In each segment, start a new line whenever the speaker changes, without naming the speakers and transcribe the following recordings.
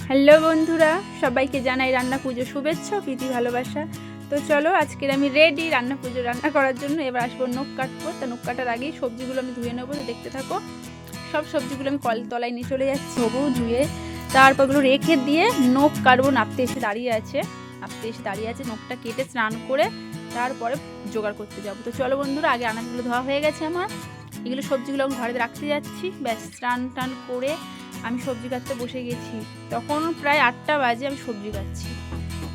Hello বন্ধুরা, সবাইকে জানাই রান্না পুজো শুভেচ্ছা প্রীতি ভালোবাসা। তো চলো আজকের আমি রেডি রান্না পুজো রান্না করার জন্য এবার আসব নখ কাটবো। তা নখ কাটার আগেই সবজিগুলো আমি ধুয়ে নেব, দেখতে থাকো। সব সবজিগুলো আমি কল তলায় নিয়ে চলে যাচ্ছি হবু ধুয়ে। তারপরগুলো রেখে দিয়ে নখ কাটবো, নাপতে এসে দাঁড়িয়ে আছে। নাপতে এসে দাঁড়িয়ে আছে, নখটা কেটে স্নান করে তারপরে জোগাড় করতে যাব। তো চলো বন্ধুরা, আগে আনাজগুলো ধোয়া হয়ে গেছে আমার। এগুলো সবজিগুলো আমি ঘরে রাখতে যাচ্ছি। ব্যাস স্নান টান করে আমি সবজি কাটতে বসে গেছি। তখন প্রায় আটটা বাজে আমি সবজি কাটছি।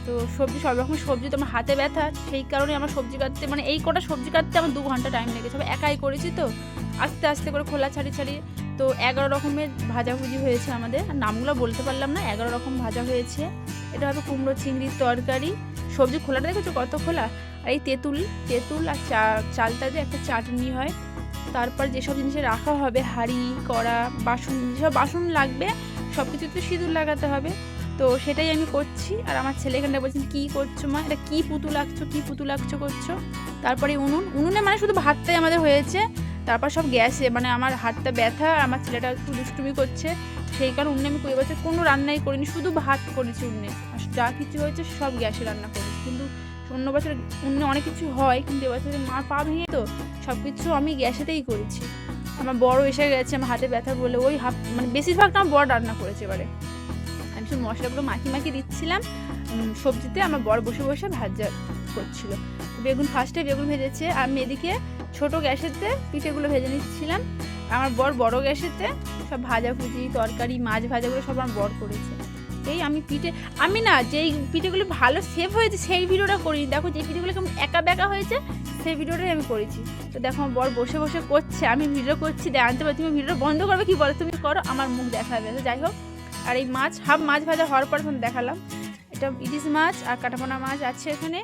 তো সবজি সব রকম সবজি, তো আমার হাতে ব্যথা, সেই কারণে আমার সবজি কাটতে মানে এই কটা সবজি কাটতে আমার দু ঘণ্টা টাইম লেগেছে। আমি একাই করেছি তো, আস্তে আস্তে করে খোলা ছাড়ি ছাড়িয়ে তো এগারো রকমের ভাজাভুজি হয়েছে আমাদের। আর নামগুলো বলতে পারলাম না, এগারো রকম ভাজা হয়েছে। এটা হবে কুমড়ো চিংড়ির তরকারি। সবজি খোলাটা দেখেছ কত খোলা? আর এই তেঁতুল তেঁতুল আর চা, চালটা দিয়ে একটা চাটনি হয় তারপর যেসব জিনিসে রাখা হবে, হাঁড়ি, কড়া, বাসন, যেসব বাসন লাগবে সব কিছু তো সিঁদুর লাগাতে হবে। তো সেটাই আমি করছি। আর আমার ছেলে এখানটা বলছেন, কী করছ মা? এটা কী পুতুল আঁকছো কী পুতুল আঁকছো করছ? তারপরে উনুন। উনুনে মানে শুধু ভাতটাই আমাদের হয়েছে। তারপর সব গ্যাসে মানে আমার হাতটা ব্যথা আর আমার ছেলেটা একটু দুষ্টুমি করছে। সেই কারণে উনুনে আমি কুড়ি বছর কোনো রান্নাই করিনি, শুধু ভাত করেছি উনুনে। আর যা কিছু হয়েছে সব গ্যাসে রান্না করেছি। কিন্তু অন্য বছর অন্য অনেক কিছু হয়, কিন্তু এবছরে মা পা ভেঙে তো সব কিছু আমি গ্যাসেতেই করেছি। আমার বড় এসে গেছে, আমার হাতে ব্যথা বলে ওই হাফ মানে বেশিরভাগটা আমার বড় রান্না করেছে এবারে। আমি শুধু মশলাগুলো মাখি মাখি দিচ্ছিলাম সবজিতে আমার বড় বসে বসে ভাজা করছিল। বেগুন ফার্স্টে বেগুন ভেজেছে আমি এদিকে ছোট গ্যাসেতে পিঠেগুলো ভেজে নিচ্ছিলাম। আমার বর বড় গ্যাসেতে সব ভাজা ভাজাভুজি, তরকারি, মাছ ভাজাগুলো সব আমার বর করেছে। এই আমি পিঠে, আমি না যেই পিঠেগুলো ভালো সেভ হয়েছে সেই ভিডিওটা করিনি। দেখো যে পিঠেগুলো কেমন একা বেঁকা হয়েছে, সেই ভিডিওটাই আমি করেছি। তো দেখো আমার বর বসে বসে করছে, আমি ভিডিও করছি আনতে পারি তুমি ভিডিও বন্ধ করবে কি বলো? তুমি করো, আমার মুখ দেখাবে। তো যাই হোক, আর এই মাছ, হাফ মাছ ভাজা হওয়ার পর তখন দেখালাম। এটা ইলিশ মাছ আর কাটাপোনা মাছ আছে এখানে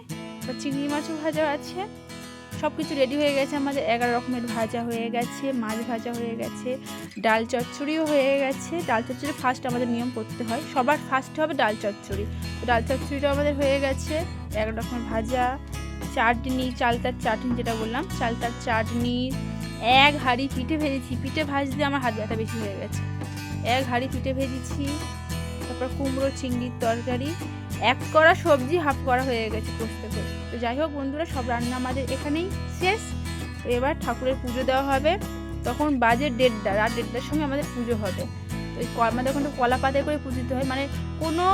চিংড়ি মাছও ভাজা আছে। সব কিছু রেডি হয়ে গেছে। আমাদের এগারো রকমের ভাজা হয়ে গেছে, মাছ ভাজা হয়ে গেছে, ডাল চচ্চড়িও হয়ে গেছে। ডাল চচ্চড়ি ফার্স্ট আমাদের নিয়ম করতে হয়। সবার ফার্স্ট হবে ডাল চচ্চড়ি। তো ডাল চচ্চড়িটাও আমাদের হয়ে গেছে। এগারো রকমের ভাজা, চাটনি, চালতার চাটনি যেটা বললাম, চালতার চাটনি, এক হাঁড়ি পিঠে ভেজেছি। পিঠে ভাজতে আমার হাত ব্যথা বেশি হয়ে গেছে। এক হাঁড়ি পিঠে ভেজেছি, তারপর কুমড়ো, চিংড়ির তরকারি এক করা সবজি, হাফ করা হয়ে গেছে কষতে কষতে তো যাই হোক বন্ধুরা, সব রান্না আমাদের এখানেই শেষ। তো এবার ঠাকুরের পুজো দেওয়া হবে। তখন বাজে দেড়টা, রাত দেড়টার সময় আমাদের পুজো হবে। তো আমাদের ওখানে কলা পাতায় করে পুজো দিতে হয়। মানে কোনো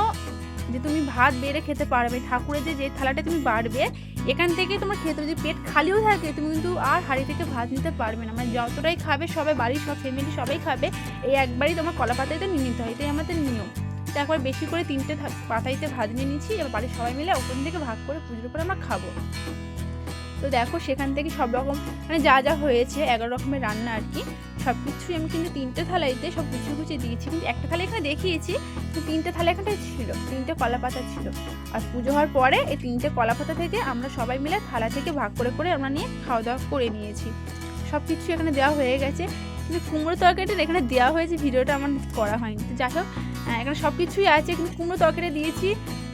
যে তুমি ভাত বেড়ে খেতে পারবে, ঠাকুরের যে যে থালাটা তুমি বাড়বে, এখান থেকে তোমার খেতে। যদি পেট খালিও থাকে, তুমি কিন্তু আর হাঁড়ি থেকে ভাত নিতে পারবে না। মানে যতটাই খাবে সবাই, বাড়ির সব ফ্যামিলি সবাই খাবে, এই একবারই তোমার কলা পাতাইতে নিয়ে নিতে হয়। এটাই আমাদের নিয়ম। তো একবার বেশি করে তিনটে পাতাইতে ভাত নিয়ে নিচ্ছি এবার বাড়ির সবাই মিলে ওখান থেকে ভাগ করে পুজোর করে আমরা খাব। তো দেখো সেখান থেকে সব রকম মানে যা যা হয়েছে, এগারো রকমের রান্না আর কি, সব কিছুই আমি কিন্তু তিনটে থালাইতে সব গুছিয়ে গুছিয়ে দিয়েছি। কিন্তু একটা থালা এখানে দেখিয়েছি কিন্তু তিনটে থালা এখানটায় ছিল, তিনটে কলা পাতা ছিল। আর পুজো হওয়ার পরে এই তিনটে কলা পাতা থেকে আমরা সবাই মিলে থালা থেকে ভাগ করে করে আমরা নিয়ে খাওয়া দাওয়া করে নিয়েছি। সব কিছু এখানে দেওয়া হয়ে গেছে। কিন্তু কুমড়ো তরকারিটা এখানে দেওয়া হয়েছে, ভিডিওটা আমার করা হয়নি। তো যাই হোক এখানে সব কিছুই আছে, কিন্তু কুমড়ো তরকারি দিয়েছি।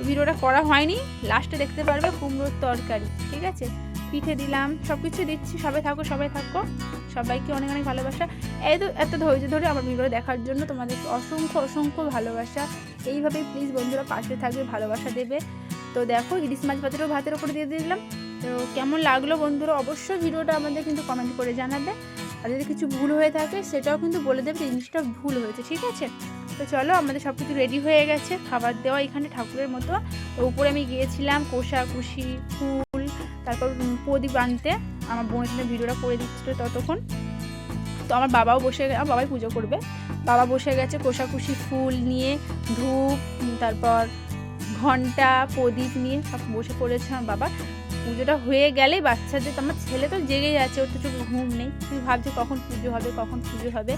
ভিডিওটা করা হয়নি। লাস্টে দেখতে পারবে কুমড়োর তরকারি, ঠিক আছে? পিঠে দিলাম সব কিছু দিচ্ছি, সবাই থাকো সবাই থাকো। সবাইকে অনেক অনেক ভালোবাসা। এই তো এত ধৈর্য ধরে আমার ভিডিও দেখার জন্য তোমাদেরকে অসংখ্য অসংখ্য ভালোবাসা। এইভাবেই প্লিজ বন্ধুরা পাশে থাকবে, ভালোবাসা দেবে। তো দেখো, ইলিশ মাছ ভাতেরও ভাতের ওপরে দিয়ে দিলাম। তো কেমন লাগল বন্ধুরা? অবশ্যই ভিডিওটা আমাদের কিন্তু কমেন্ট করে জানাবে। আর যদি কিছু ভুল হয়ে থাকে, সেটাও কিন্তু বলে দেবে জিনিসটা ভুল হয়েছে, ঠিক আছে? তো চলো, আমাদের সব কিছু রেডি হয়ে গেছে। খাবার দেওয়া এখানে ঠাকুরের মতো। তো উপরে আমি গিয়েছিলাম কোষাকুষি ফুল, তারপর প্রদীপ আনতে। আমার বোন এখানে ভিডিওটা করে দিচ্ছিল ততক্ষণ। তো আমার বাবাও বসে আমার বাবাই পুজো করবে। বাবা বসে গেছে কোষাকুষি ফুল নিয়ে, ধূপ, তারপর ঘণ্টা, প্রদীপ নিয়ে সব বসে পড়েছে আমার বাবা। পুজোটা হয়ে গেলেই বাচ্চাদের তো আমার ছেলে তো জেগে যাচ্ছে ওর তো ঘুম নেই। তুই ভাবছে কখন পুজো হবে, কখন পুজো হবে?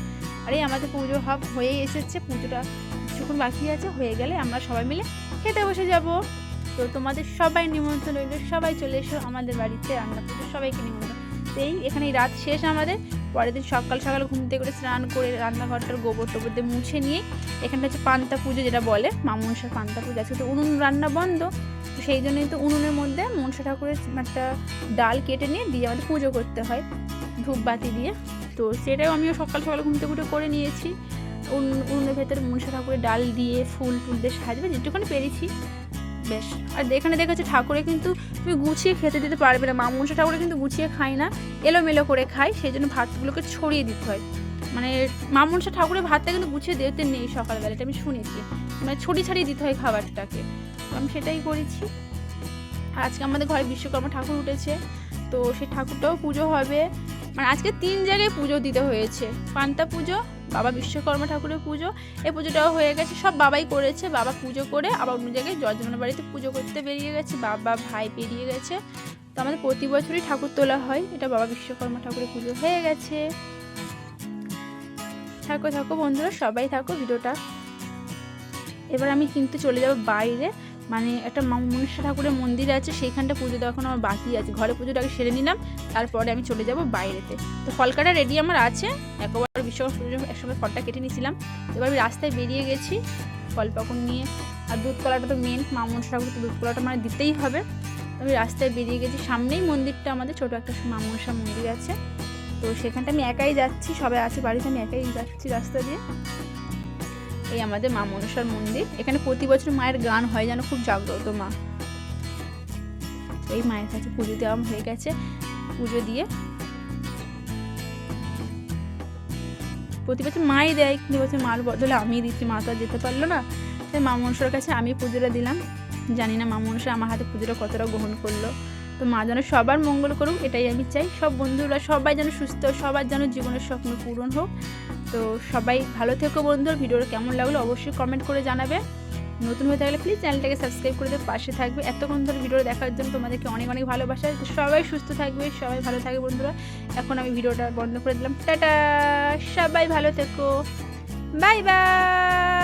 আরে, আমাদের পুজো হব হয়েই এসেছে, পুজোটা কিছুক্ষণ বাকি আছে, হয়ে গেলে আমরা সবাই মিলে খেতে বসে যাব। তো তোমাদের সবাই নিমন্ত্রণ রইল, সবাই চলে এসো আমাদের বাড়িতে রান্না পুজো সবাইকে নিমন্ত্রণ। তো এই এখানে রাত শেষ আমাদের। পরের দিন সকাল সকাল ঘুম থেকে করে স্নান করে রান্নাঘরটার গোবর টোবর দিয়ে মুছে নিয়ে এখানটা হচ্ছে পান্তা পুজো যেটা বলে, মা মনসার পান্তা পুজো। আজকে তো উনুন রান্না বন্ধ, তো সেই জন্যই তো উনুনের মধ্যে মনসা ঠাকুরের একটা ডাল কেটে নিয়ে দিয়ে আমাদের পুজো করতে হয় ধূপবাতি দিয়ে। তো সেটাও আমিও সকাল সকাল ঘুম থেকে উঠে করে নিয়েছি। উন- উনুনের ভেতরে মনসা ঠাকুরের ডাল দিয়ে, ফুল টুল দিয়ে সাজবে যেটুকুনি পেরেছি। বেশ। আর এখানে দেখা যাচ্ছে ঠাকুরে কিন্তু তুমি গুছিয়ে খেতে দিতে পারবে না। মা মনসা ঠাকুরে কিন্তু গুছিয়ে খায় না, এলোমেলো করে খায় সেই জন্য ভাতগুলোকে ছড়িয়ে দিতে হয়। মানে মা মনসা ঠাকুরের ভাতটা কিন্তু গুছিয়ে দিতে নেই সকালবেলা এটা আমি শুনেছি। মানে ছড়িয়ে ছাড়িয়ে দিতে হয় খাবারটাকে। আমি সেটাই করেছি। আর আজকে আমাদের ঘরে বিশ্বকর্মা ঠাকুর উঠেছে, তো সেই ঠাকুরটাও পুজো হবে। মানে আজকে তিন জায়গায় পুজো দিতে হয়েছে। পান্তা পুজো, বাবা বিশ্বকর্মা ঠাকুরের পুজো, এই পুজোটাও হয়ে গেছে। সব বাবাই করেছে, বাবা পুজো করে আবার অন্য জায়গায় জজমানের বাড়িতে পুজো করতে বেরিয়ে গেছে, বাবা, ভাই বেরিয়ে গেছে। তো আমাদের প্রতি বছরই ঠাকুর তোলা হয়, এটা বাবা বিশ্বকর্মা ঠাকুরের পুজো হয়ে গেছে। থাকো থাকো বন্ধুরা, সবাই থাকো ভিডিওটা। এবার আমি কিন্তু চলে যাব বাইরে। মানে একটা মা- মনসা ঠাকুরের মন্দির আছে, সেইখানটা পুজো দেওয়া এখন আমার বাকি আছে। ঘরে পুজোটা আগে সেরে নিলাম, তারপরে আমি চলে যাব বাইরেতে। তো ফলকাটা রেডি আমার আছে, একবার বিশ্বকর্মা পুজো একসঙ্গে ফলটা কেটে নিয়েছিলাম। এবার আমি রাস্তায় বেরিয়ে গেছি ফল পাকন নিয়ে। আর দুধ কলাটা তো মেন মা ঠাকুর তো দুধ কলাটা মানে দিতেই হবে। আমি রাস্তায় বেরিয়ে গেছি, সামনেই মন্দিরটা আমাদের, ছোটো একটা মা মনসা মন্দির আছে। তো সেখানটা আমি একাই যাচ্ছি, সবাই আছে বাড়িতে, আমি একাই যাচ্ছি রাস্তা দিয়ে। এই আমাদের মা মনসার মন্দির। এখানে প্রতি বছর মায়ের গান হয় যেন খুব জাগ্রত মা। এই মায়ের কাছে পুজো দেওয়া হয়ে গেছে। পুজো দিয়ে প্রতি বছর মাই দেয় কিন্তু বছর মার বদলে আমি দিচ্ছি, মা তো আর যেতে পারল না। তাই মা মনসার কাছে আমি পুজোটা দিলাম। জানি না মা মনসা আমার হাতে পুজোটা কতটা গ্রহণ করল। তো মা যেন সবার মঙ্গল করুক, এটাই আমি চাই। সব বন্ধুরা সবাই যেন সুস্থ, সবার যেন জীবনের স্বপ্ন পূরণ হোক। তো সবাই ভালো থেকো বন্ধুর, ভিডিওটা কেমন লাগল অবশ্যই কমেন্ট করে জানাবে। নতুন হয়ে থাকলে প্লিজ চ্যানেলটাকে সাবস্ক্রাইব করে দিয়ে পাশে থাকবে। এতক্ষণ ধরে ভিডিও দেখার জন্য তোমাদেরকে অনেক অনেক ভালোবাসা। সবাই সুস্থ থাকবে, সবাই ভালো থাকবে বন্ধুরা। এখন আমি ভিডিওটা বন্ধ করে দিলাম। টাটা! সবাই ভালো থেকো। Bye bye!